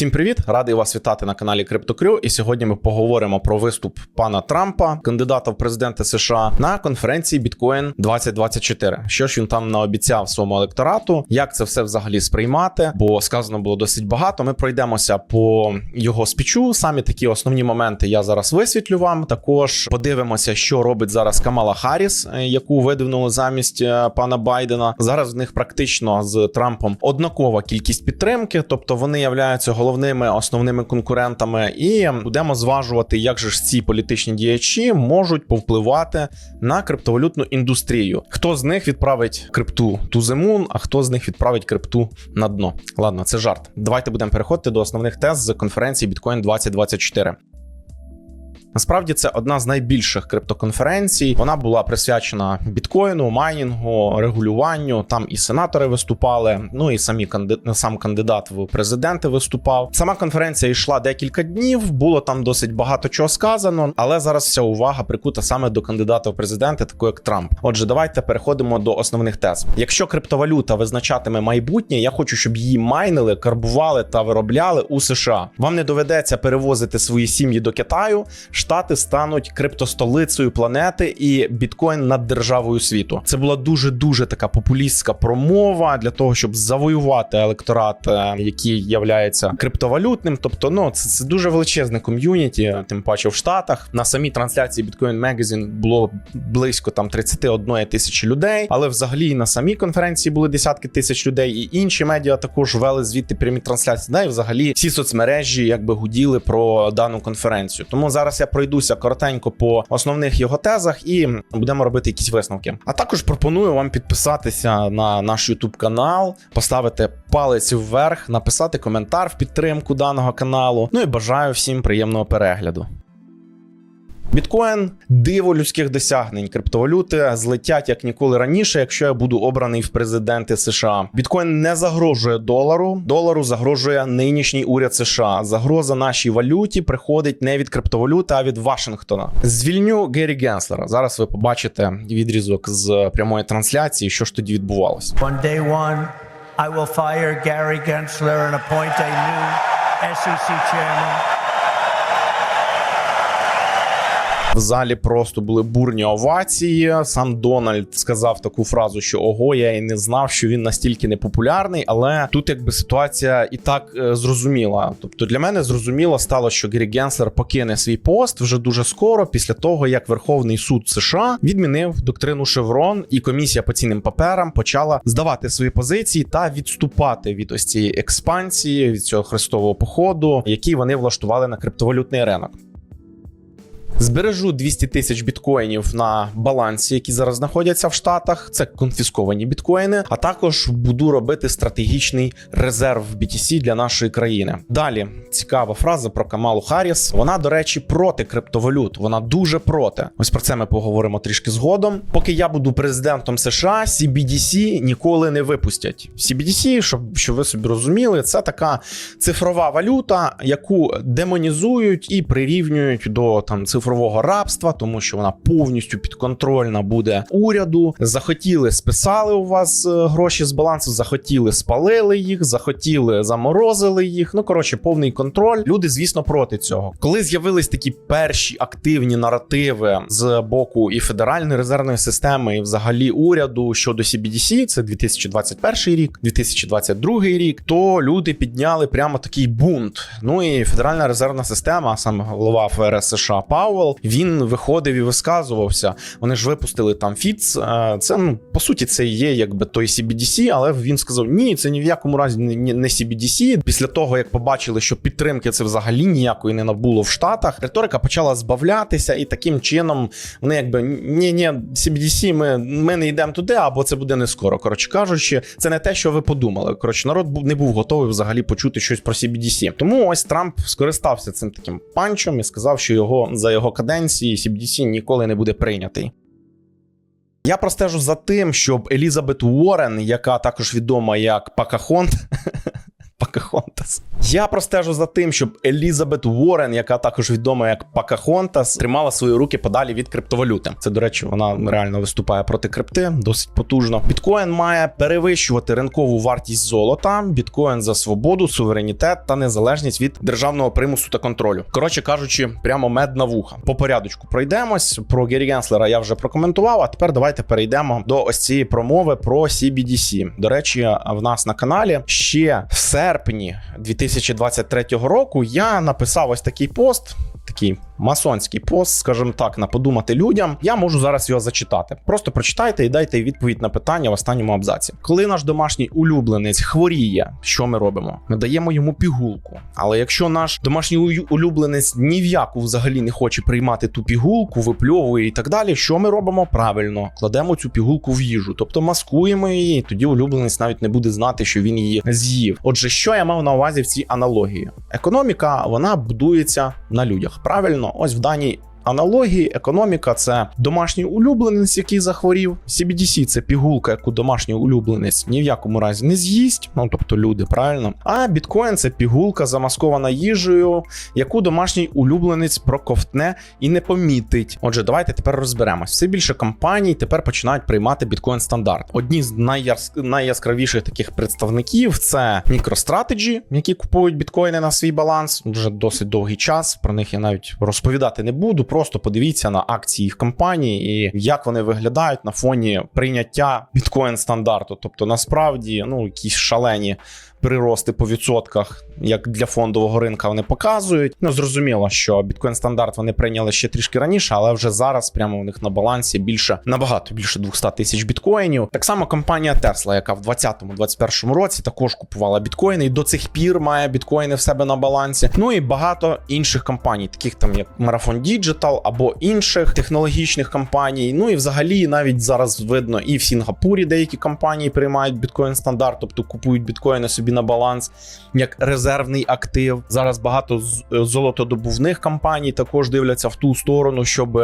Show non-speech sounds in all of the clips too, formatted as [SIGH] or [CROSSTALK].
Всім привіт! Радий вас вітати на каналі CryptoCrew. І сьогодні ми поговоримо про виступ пана Трампа, кандидата в президенти США, на конференції Bitcoin 2024. Що ж він там наобіцяв своєму електорату, як це все взагалі сприймати? Бо сказано було досить багато. Ми пройдемося по його спічу. Самі такі основні моменти я зараз висвітлю вам. Також подивимося, що робить зараз Камала Харріс, е, яку видвинули замість е, пана Байдена. Зараз в них практично з Трампом однакова кількість підтримки, тобто вони являються головними основними конкурентами, і будемо зважувати, як же ж ці політичні діячі можуть повпливати на криптовалютну індустрію. Хто з них відправить крипту ту зимун, а хто з них відправить крипту на дно? Ладно, це жарт. Давайте будемо переходити до основних тез з конференції Bitcoin 2024. Насправді це одна з найбільших криптоконференцій. Вона була присвячена біткоїну, майнінгу, регулюванню. Там і сенатори виступали. Ну і самі сам кандидат в президенти виступав. Сама конференція йшла декілька днів. Було там досить багато чого сказано, але зараз вся увага прикута саме до кандидата в президенти, такого як Трамп. Отже, давайте переходимо до основних тез. Якщо криптовалюта визначатиме майбутнє, я хочу, щоб її майнили, карбували та виробляли у США. Вам не доведеться перевозити свої сім'ї до Китаю. Штати стануть криптостолицею планети і біткоін над державою світу. Це була дуже дуже така популістська промова для того, щоб завоювати електорат, е, який являється криптовалютним. Тобто, ну це, це дуже величезне ком'юніті, тим паче в Штатах. На самій трансляції Bitcoin Magazine було близько там 31 тисячі людей, але взагалі на самій конференції були десятки тисяч людей, і інші медіа також вели звідти прямі трансляції. Да, і взагалі всі соцмережі якби гуділи про дану конференцію. Тому зараз я пройдуся коротенько по основних його тезах і будемо робити якісь висновки. А також пропоную вам підписатися на наш YouTube канал, поставити палець вверх, написати коментар в підтримку даного каналу. Ну і бажаю всім приємного перегляду. Біткоін диво людських досягнень. Криптовалюти злетять як ніколи раніше, якщо я буду обраний в президенти США. Біткоін не загрожує долару. Долару загрожує нинішній уряд США. Загроза нашій валюті приходить не від криптовалюти, а від Вашингтона. Звільню Гері Генслера. Зараз ви побачите відрізок з прямої трансляції, що ж тоді відбувалося. On day one, I will fire Gary Gensler and appoint a new SEC chairman. В залі просто були бурні овації. Сам Дональд сказав таку фразу, що ого, я і не знав, що він настільки непопулярний. Але тут якби ситуація і так е, зрозуміла. Тобто для мене зрозуміло стало, що Гері Генслер покине свій пост вже дуже скоро, після того як Верховний суд США відмінив доктрину Шеврон, і комісія по цінним паперам почала здавати свої позиції та відступати від ось цієї експансії, від цього хрестового походу, який вони влаштували на криптовалютний ринок. Збережу 200 тисяч біткоїнів на балансі, які зараз знаходяться в Штатах. Це конфісковані біткоїни. А також буду робити стратегічний резерв BTC для нашої країни. Далі цікава фраза про Камалу Харріс. Вона, до речі, проти криптовалют. Вона дуже проти. Ось про це ми поговоримо трішки згодом. Поки я буду президентом США, CBDC ніколи не випустять. CBDC, щоб, щоб ви собі розуміли, це така цифрова валюта, яку демонізують і прирівнюють до там цифрового рабства, тому що вона повністю підконтрольна буде уряду. Захотіли, списали у вас е, гроші з балансу, захотіли, спалили їх, захотіли, заморозили їх. Ну коротше, повний контроль. Люди, звісно, проти цього. Коли з'явились такі перші активні наративи з боку і Федеральної резервної системи, і взагалі уряду щодо CBDC, це 2021 рік, 2022 рік, то люди підняли прямо такий бунт. Ну і Федеральна резервна система, саме голова ФРС США Пауел, він виходив і висказувався. Вони ж випустили там Фіц. Це ну по суті це є якби той CBDC, але він сказав: ні, це ні в якому разі не, CBDC. Після того як побачили, що підтримки це взагалі ніякої не набуло в Штатах, риторика почала збавлятися, і таким чином вони якби ні, ні, CBDC, ми, ми не йдемо туди, або це буде не скоро. Коротше кажучи, це не те, що ви подумали. Коротше, народ не був готовий взагалі почути щось про CBDC. Тому ось Трамп скористався цим таким панчом і сказав, що його за його каденції CBDC ніколи не буде прийнятий. Я простежу за тим, щоб Елізабет Уоррен, яка також відома як Пакахонт, [LAUGHS] Я простежу за тим, щоб Елізабет Уоррен, яка також відома як Пакахонтас, тримала свої руки подалі від криптовалюти. Це, до речі, вона реально виступає проти крипти досить потужно. Біткоін має перевищувати ринкову вартість золота. Біткоін за свободу, суверенітет та незалежність від державного примусу та контролю. Коротше кажучи, прямо мед на вуха. По порядочку пройдемось. Про Гері Генслера я вже прокоментував. А тепер давайте перейдемо до ось цієї промови про CBDC. До речі, в нас на каналі ще в серпні 2023 року я написав ось такий пост. Такий масонський пост, скажімо так, на подумати людям. Я можу зараз його зачитати. Просто прочитайте і дайте відповідь на питання в останньому абзаці. Коли наш домашній улюбленець хворіє, що ми робимо? Ми даємо йому пігулку. Але якщо наш домашній улюбленець ні в яку взагалі не хоче приймати ту пігулку, випльовує і так далі, що ми робимо правильно? Кладемо цю пігулку в їжу, тобто маскуємо її, тоді улюбленець навіть не буде знати, що він її з'їв. Отже, що я мав на увазі в цій аналогії? Економіка вона будується на людях. Правильно, ось в даній. Аналогії, економіка це домашній улюбленець, який захворів. CBDC – це пігулка, яку домашній улюбленець ні в якому разі не з'їсть. Ну тобто люди, правильно. А біткоін це пігулка, замаскована їжею, яку домашній улюбленець проковтне і не помітить. Отже, давайте тепер розберемось. Все більше компаній тепер починають приймати біткоін стандарт. Одні з найяс... найяскравіших таких представників це MicroStrategy, які купують біткоїни на свій баланс вже досить довгий час. Про них я навіть розповідати не буду. Просто подивіться на акції їх компанії і як вони виглядають на фоні прийняття біткоін стандарту. Тобто, насправді, ну якісь шалені прирости по відсотках, як для фондового ринка, вони показують. Ну зрозуміло, що біткоін стандарт вони прийняли ще трішки раніше, але вже зараз прямо у них на балансі більше набагато більше 200 тисяч біткоїнів. Так само компанія Tesla, яка в 2020-2021 році також купувала біткоїни, і до цих пір має біткоїни в себе на балансі. Ну і багато інших компаній, таких там як Marathon Digital або інших технологічних компаній. Ну і взагалі навіть зараз видно і в Сінгапурі деякі компанії приймають біткоін стандарт, тобто купують біткоїни собі на баланс як резервний актив. Зараз багато з- золотодобувних компаній також дивляться в ту сторону, щоб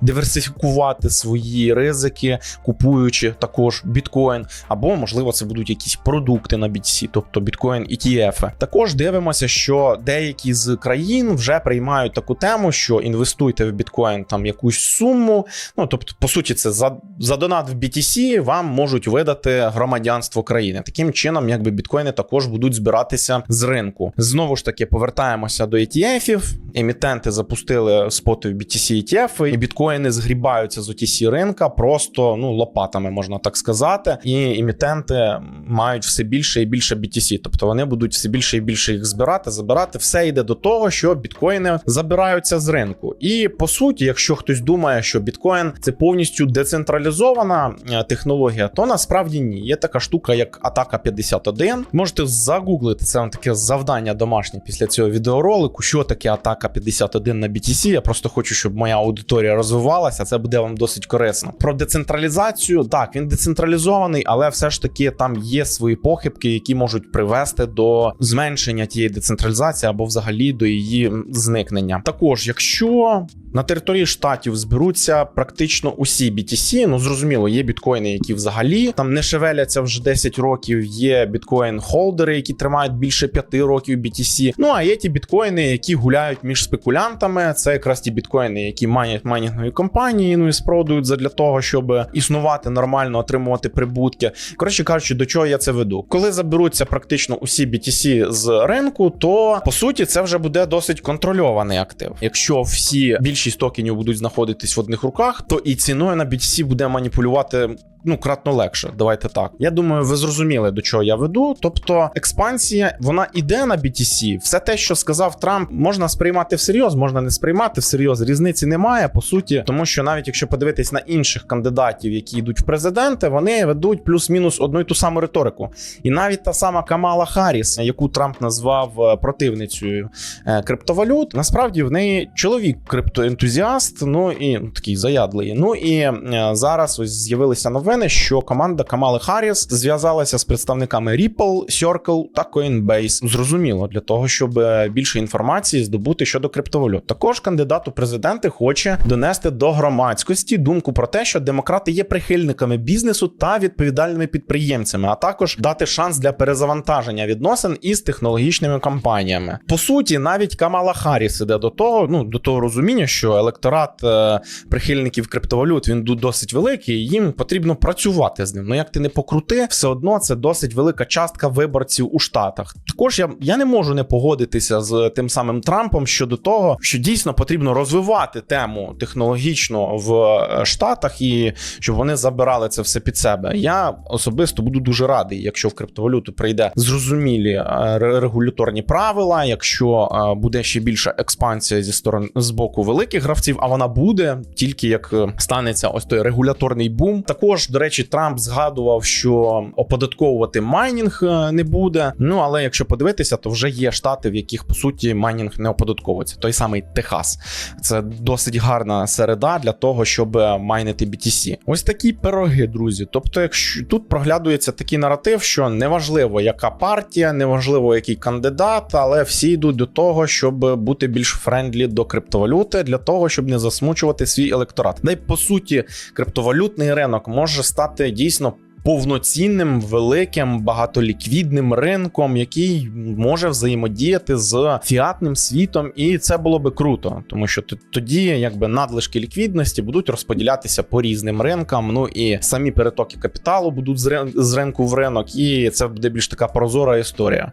диверсифікувати свої ризики, купуючи також біткоін, або можливо це будуть якісь продукти на BTC, тобто біткоін ETF. Також дивимося, що деякі з країн вже приймають таку тему, що інвестуйте в біткоін там якусь суму. Ну тобто, по суті, це за, за донат в BTC вам можуть видати громадянство країни. Таким чином, якби біткоїни також будуть збиратися з ринку. Знову ж таки, повертаємося до ETF-ів. Емітенти запустили споти в BTC ETF, і біткоїни згрібаються з OTC ринка просто ну лопатами, можна так сказати. І емітенти мають все більше і більше BTC, тобто вони будуть все більше і більше їх збирати, забирати. Все йде до того, що біткоїни забираються з ринку. І по суті, якщо хтось думає, що біткоін це повністю децентралізована е, технологія, то насправді ні. Є така штука, як Атака 51. Можете загуглити це таке завдання домашнє після цього відеоролику. Що таке Атака 51 на BTC. Я просто хочу, щоб моя аудиторія розвивалася. Це буде вам досить корисно. Про децентралізацію так він децентралізований, але все ж таки там є свої похибки, які можуть привести до зменшення тієї децентралізації або взагалі до її зникнення. Також, якщо на території штатів зберуться практично усі BTC, ну зрозуміло, є біткоїни, які взагалі там не шевеляться вже 10 років. Є біткоін-холдери, які тримають більше 5 років BTC. Ну а є ті біткоїни, які гуляють між спекулянтами. Це якраз ті біткоїни, які манять майнінгові компанії, ну і спродують задля того, щоб існувати нормально, отримувати прибутки. Коротше кажучи, до чого я це веду? Коли заберуться практично усі BTC з ринку, то по суті це вже буде досить контрольований актив. Якщо всі більшість токенів будуть знаходитись в одних руках, то і ціною на BTC буде маніпулювати. Ну, кратно легше, давайте так. Я думаю, ви зрозуміли, до чого я веду. Тобто, експансія вона іде на BTC. Все те, що сказав Трамп, можна сприймати всерйоз, можна не сприймати всерйоз. Різниці немає по суті, тому що навіть якщо подивитись на інших кандидатів, які йдуть в президенти, вони ведуть плюс-мінус одну і ту саму риторику. І навіть та сама Камала Харріс, яку Трамп назвав е, противницею е, криптовалют, насправді в неї чоловік криптоентузіаст, ну і ну, такий заядлий. Ну і е, зараз ось з'явилися новини. Новини, що команда Камали Харріс зв'язалася з представниками Ripple, Circle та Coinbase. Зрозуміло для того, щоб е, більше інформації здобути щодо криптовалют. Також кандидат у президенти хоче донести до громадськості думку про те, що демократи є прихильниками бізнесу та відповідальними підприємцями, а також дати шанс для перезавантаження відносин із технологічними компаніями. По суті, навіть Камала Харріс іде до того, ну до того розуміння, що електорат е, прихильників криптовалют він досить великий, їм потрібно працювати з ним. Ну як ти не покрути, все одно це досить велика частка виборців у штатах. Також я, я не можу не погодитися з тим самим Трампом щодо того, що дійсно потрібно розвивати тему технологічно в е, штатах і щоб вони забирали це все під себе. Я особисто буду дуже радий, якщо в криптовалюту прийде зрозумілі е, регуляторні правила, якщо е, буде ще більша експансія зі сторони з боку великих гравців, а вона буде тільки як станеться ось той регуляторний бум. Також, до речі, Трамп згадував, що оподатковувати майнінг е, не буде. Ну але якщо подивитися, то вже є штати, в яких по суті майнінг не оподатковується. Той самий Техас. Це досить гарна середа для того, щоб е, майнити BTC. Ось такі пироги, друзі. Тобто, якщо тут проглядується такий наратив, що неважливо, яка партія, неважливо, який кандидат, але всі йдуть до того, щоб бути більш френдлі до криптовалюти, для того, щоб не засмучувати свій електорат. Да й по суті, криптовалютний ринок може стати дійсно. Повноцінним, великим, багатоліквідним ринком, який може взаємодіяти з фіатним світом, і це було би круто, тому що тоді якби надлишки ліквідності будуть розподілятися по різним ринкам. Ну і самі перетоки капіталу будуть з ринку в ринок, і це буде більш така прозора історія.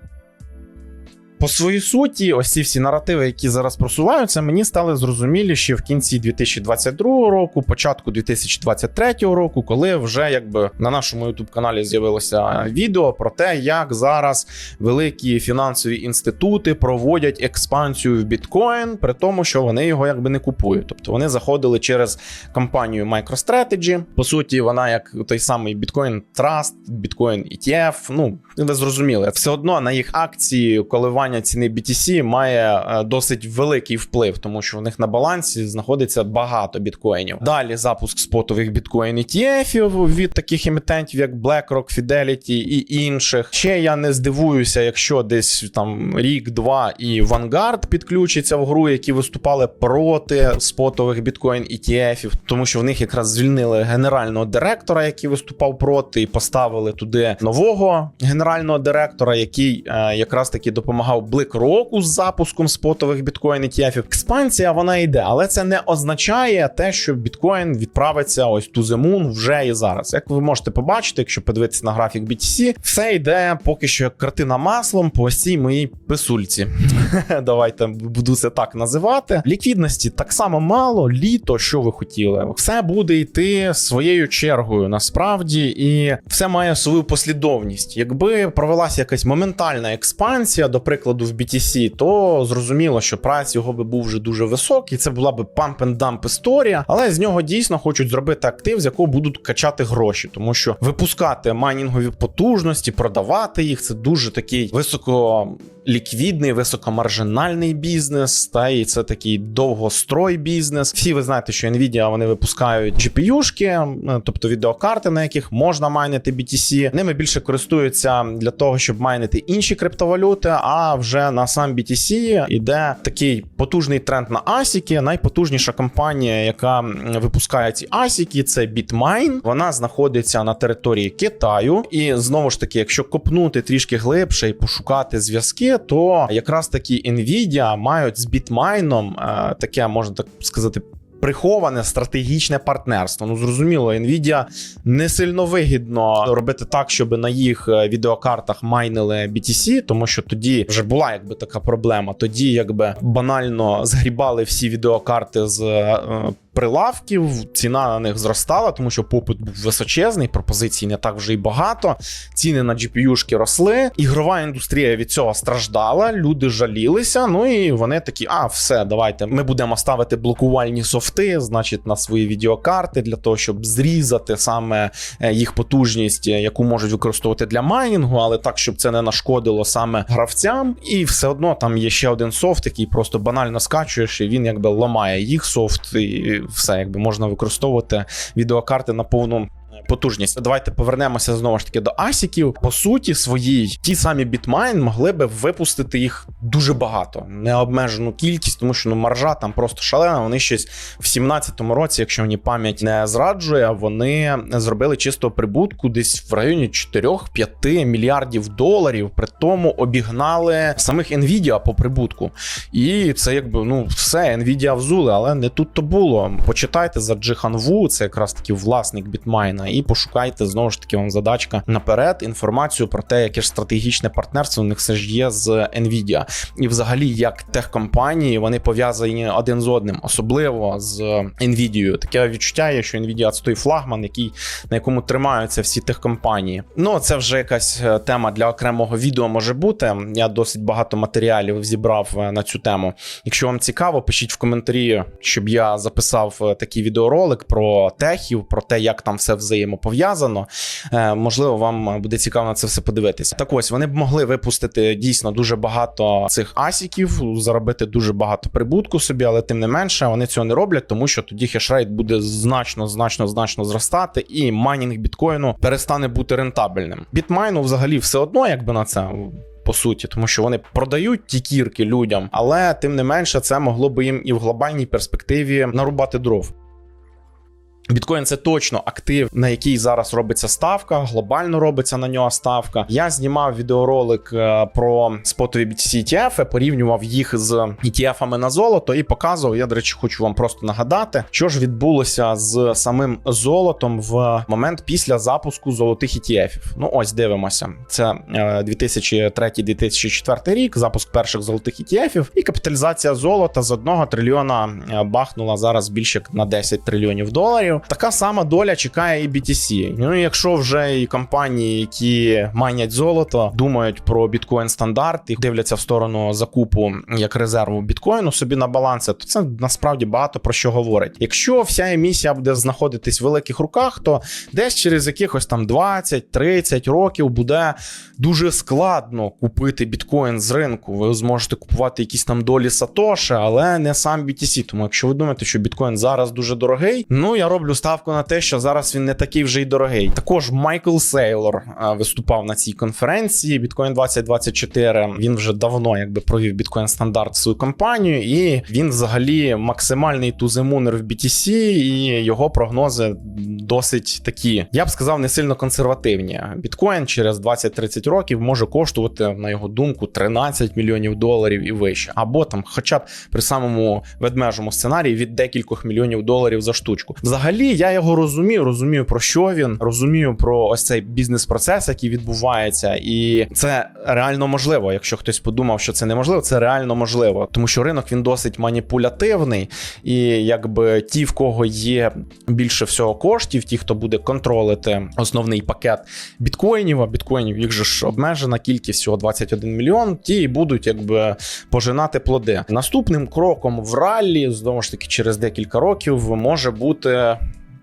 По своїй суті, ось ці всі наративи, які зараз просуваються, мені стали зрозумілі ще в кінці 2022 року, початку 2023 року, коли вже якби на нашому youtube каналі з'явилося відео про те, як зараз великі фінансові інститути проводять експансію в біткоін, при тому, що вони його якби не купують. Тобто вони заходили через компанію MicroStrategy. По суті, вона як той самий Bitcoin Trust, Bitcoin ETF. Ну ви зрозуміли, все одно на їх акції коливання ціни BTC має е, досить великий вплив, тому що в них на балансі знаходиться багато біткоїнів. Далі запуск спотових біткоін ETF від таких емітентів, як BlackRock, Fidelity і інших. Ще я не здивуюся, якщо десь там рік-два і Vanguard підключиться в гру, які виступали проти спотових біткоін ETF, тому що в них якраз звільнили генерального директора, який виступав проти, і поставили туди нового генерального директора, який е, якраз таки допомагав BlackRock з запуском спотових біткоін ETF. Експансія вона йде, але це не означає те, що біткоін відправиться ось to the moon вже і зараз. Як ви можете побачити, якщо подивитися на графік BTC, все йде поки що як картина маслом по ось цій моїй писульці. [LAUGHS] Давайте буду це так називати. Ліквідності так само мало. Літо, що ви хотіли, все буде йти своєю чергою насправді, і все має свою послідовність. Якби провелася якась моментальна експансія, до прикладу, в BTC, то зрозуміло, що прайс його би був вже дуже високий. Це була би dump історія, але з нього дійсно хочуть зробити актив, з якого будуть качати гроші, тому що випускати майнінгові потужності, продавати їх це дуже такий високо. Ліквідний, високомаржинальний бізнес, та і це такий довгострой бізнес. Всі ви знаєте, що Nvidia вони випускають GPU-шки, е, тобто відеокарти, на яких можна майнити BTC. Ними більше користуються для того, щоб майнити інші криптовалюти. А вже на сам BTC іде такий потужний тренд на асіки. Найпотужніша компанія, яка випускає ці асіки, це Bitmain. Вона знаходиться на території Китаю. І знову ж таки, якщо копнути трішки глибше і пошукати зв'язки, то якраз таки Nvidia мають з Bitmain е, таке, можна так сказати. Приховане стратегічне партнерство. Ну зрозуміло, Nvidia не сильно вигідно робити так, щоб на їх е, відеокартах майнили BTC, тому що тоді вже була якби така проблема. Тоді якби банально згрібали всі відеокарти з е, прилавків, ціна на них зростала, тому що попит був височезний, пропозицій не так вже й багато. Ціни на GPU-шки росли. Ігрова індустрія від цього страждала, люди жалілися. Ну і вони такі: а, все, давайте ми будемо ставити блокувальні софти, значить, на свої відеокарти для того, щоб зрізати саме е, їх потужність, е, яку можуть використовувати для майнінгу, але так, щоб це не нашкодило саме гравцям. І все одно там є ще один софт, який просто банально скачуєш, і він якби ламає їх софт, і все якби можна використовувати відеокарти на повну. Потужність. Давайте повернемося знову ж таки до асіків. По суті, своїй ті самі Bitmain могли би випустити їх дуже багато, необмежену кількість, тому що ну маржа там просто шалена. Вони щось в 17-му році, якщо мені пам'ять не зраджує, вони зробили чистого прибутку десь в районі 4-5 мільярдів доларів. При тому обігнали самих Nvidia по прибутку. І це якби ну все, Nvidia взули, але не тут то було. Почитайте за Джихан Ву, це якраз таки власник Бітмайна, і пошукайте знову ж таки вам задачка наперед інформацію про те, яке ж стратегічне партнерство у них все ж є з Nvidia. І взагалі, як техкомпанії вони пов'язані один з одним, особливо з Nvidia. Таке відчуття є, що Nvidia це той флагман, який на якому тримаються всі техкомпанії. Ну це вже якась е, тема для окремого відео може бути. Я досить багато матеріалів зібрав е, на цю тему. Якщо вам цікаво, пишіть в коментарі, щоб я записав е, такий відеоролик про техів, про те, як там все взаємопов'язано. Е, Можливо, вам буде цікаво на це все подивитися. Так ось вони б могли випустити дійсно дуже багато цих асіків, заробити дуже багато прибутку собі, але тим не менше вони цього не роблять, тому що тоді хешрейт буде значно, значно, значно зростати, і майнінг біткоїну перестане бути рентабельним. Бітмайну взагалі все одно, якби на це. По суті, тому що вони продають ті кірки людям, але тим не менше, це могло би їм і в глобальній перспективі нарубати дров. Біткоін це точно актив, на який зараз робиться ставка, глобально робиться на нього ставка. Я знімав відеоролик е, про спотові BTC ETF, порівнював їх з ETF-ами на золото і показував. Я, до речі, хочу вам просто нагадати, що ж відбулося з самим золотом в момент після запуску золотих ETF-ів. Ну ось дивимося. Це е, 2003-2004 рік, запуск перших золотих ETF-ів, і капіталізація золота з 1 трильйона е, бахнула зараз більше на 10 трильйонів доларів. Така сама доля чекає і BTC. Ну якщо вже і компанії, які майнять золото, думають про біткоін стандарт і дивляться в сторону закупу як резерву біткоїну собі на балансі, то це насправді багато про що говорить. Якщо вся емісія буде знаходитись в великих руках, то десь через якихось там 20-30 років буде дуже складно купити біткоін з ринку. Ви зможете купувати якісь там долі Сатоши, але не сам BTC. Тому якщо ви думаєте, що біткоін зараз дуже дорогий, ну я роблю ставку на те, що зараз він не такий вже й дорогий. Також Майкл Сейлор е, виступав на цій конференції. Біткоін 2024. Він вже давно якби провів біткоін стандарт свою компанію, і він взагалі максимальний туземунер в BTC, і його прогнози досить такі, я б сказав, не сильно консервативні. Біткоін через 20-30 років може коштувати, на його думку, 13 мільйонів доларів і вище, або там, хоча б при самому ведмежому сценарії від декількох мільйонів доларів за штучку. Взагалі, я його розумію, розумію про що він, розумію про ось цей бізнес-процес, який відбувається, і це реально можливо. Якщо хтось подумав, що це неможливо, це реально можливо, тому що ринок він досить маніпулятивний, і якби ті, в кого є більше всього коштів, ті, хто буде контролити основний пакет біткоїнів, а біткоїнів їх же ж обмежена кількість всього 21 мільйон. Ті будуть якби пожинати плоди. Наступним кроком в раллі, знову ж таки, через декілька років може бути.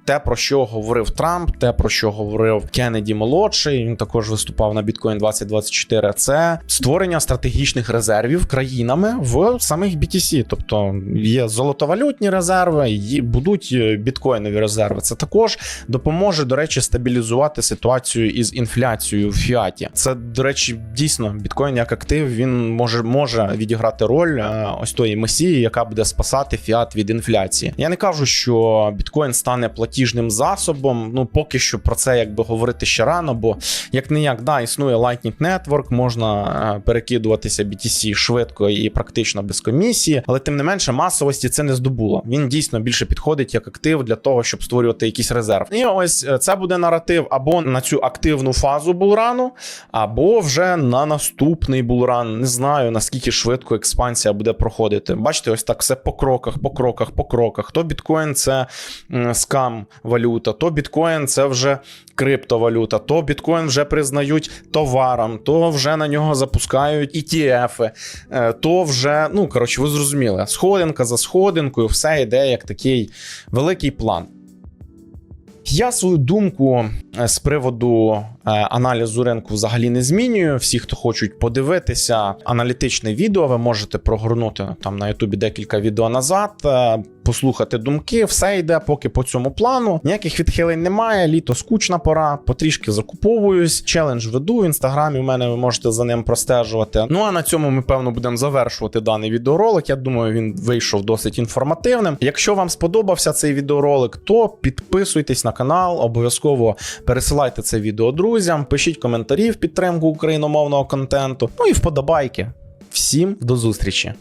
Те, про що говорив Трамп, те, про що говорив Кеннеді молодший, він також виступав на Bitcoin 2024, Це створення стратегічних резервів країнами в самих BTC. Тобто є золотовалютні резерви, і будуть е, біткоїнові резерви. Це також допоможе, до речі, стабілізувати ситуацію із інфляцією в фіаті. Це, до речі, дійсно біткоін як актив він може може відіграти роль е, ось тої месії, яка буде спасати фіат від інфляції. Я не кажу, що біткоін стане платіжним засобом. Ну поки що про це якби говорити ще рано, бо як не як да, існує Lightning Network, можна е, перекидуватися BTC швидко і практично без комісії, але тим не менше масовості це не здобуло. Він дійсно більше підходить як актив для того, щоб створювати якийсь резерв. І ось е, це буде наратив або на цю активну фазу булрану, або вже на наступний булран. Не знаю наскільки швидко експансія буде проходити. Бачите, ось так все по кроках, по кроках, по кроках. То біткоін це м, валюта, то біткоін це вже криптовалюта, то біткоін вже признають товаром, то вже на нього запускають ETF, е, то вже, ну коротше, ви зрозуміли, сходинка за сходинкою, все йде як такий великий план. Я свою думку е, з приводу е, аналізу ринку взагалі не змінюю. Всі, хто хочуть подивитися аналітичне відео, ви можете прогорнути там на Ютубі декілька відео назад, послухати думки. Все йде поки по цьому плану. Ніяких відхилень немає. Літо скучна пора, потрішки закуповуюсь. Челендж веду в інстаграмі. У мене ви можете за ним простежувати. Ну а на цьому ми певно будемо завершувати даний відеоролик. Я думаю, він вийшов досить інформативним. Якщо вам сподобався цей відеоролик, то підписуйтесь на канал, обов'язково пересилайте це відео друзям, пишіть коментарі в підтримку україномовного контенту. Ну і вподобайки. Всім до зустрічі!